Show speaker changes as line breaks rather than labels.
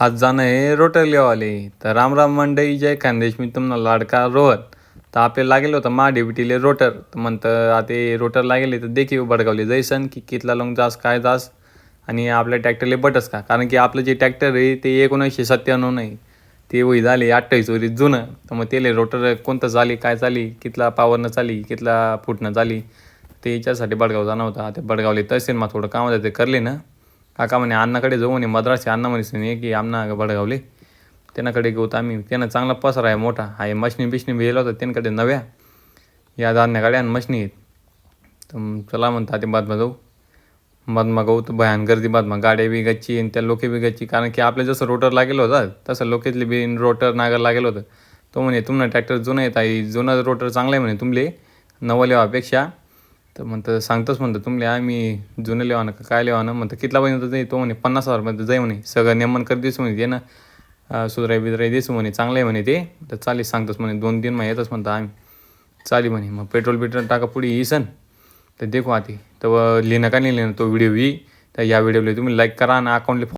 आज जाणं आहे रोटर लेवाले तर रामराम मंडई जय खानदेश मी तुम्हाला लाडका रोहन. तर आपल्याला लागेल होतं मा डेबिटीले रोटर. तर म्हणतं आता रोटर लागेल तर देखील बडगावले जैसन की कितला लंग जास काय जास आणि आपल्या ट्रॅक्टरले बटस का? कारण की आपलं जे ट्रॅक्टर आहे ते एकोणीसशे सत्त्याण्णव नाही. ते वही झाले अठ्ठावीस वरी जुनं. तर मग त्याले रोटर कोणतं झाली काय चाली कितला पावरनं चाली कितला फुटणं चाली ते याच्यासाठी बडगाव जाणं होता ते बडगावले तहसील मग थोडं काम होतं ते करले ना. काका म्हणे अण्णाकडे जाऊ म्हणे मद्रासी अण्णा म्हणे की आमना बडगावले. त्यांनाकडे घेऊ तर आम्ही. त्यांना चांगला पसरा आहे मोठा. आहे मशनी बिशनी भेला होता त्यांकडे नव्या. या धान्या गाड्या आणि मशनी आहेत. तर चला म्हणता ते बादमा जाऊ. बादमा गाऊ तर भयान गर्दी बादमा गाड्या बी गच्ची आणि त्या लोके बी गच्ची. कारण की आपले जसं रोटर लागेल होता तसं लोकेतले बी रोटर नागर लागेल होतं. तो म्हणे तुम्हाला ट्रॅक्टर जुनं येत आहे जुनं रोटर चांगलं आहे म्हणे तुमले. नवलेवापेक्षा तर म्हणतं सांगतोच म्हणतं तुमले आम्ही जुनं लेवानं का काय लेवानं? म्हणतं कितला पर्यंत जाई तो म्हणे पन्नास हजारपर्यंत जाई म्हणे. सगळं नेमन कर दिस म्हणे ते ना सुधराई बिधराई दिसू म्हणे चांगलं आहे म्हणे ते. तर चालेल सांगतोच म्हणे दोन तीन मग येतच म्हणतो आम्ही. चाली म्हणे मग पेट्रोल बिट्रोल टाका पुढे येसन तर देखू आधी. तर लिहिणं का नाही लिहिणं? तो व्हिडिओ बी तर या व्हिडिओला तुम्ही लाईक करा आणि अकाउंटला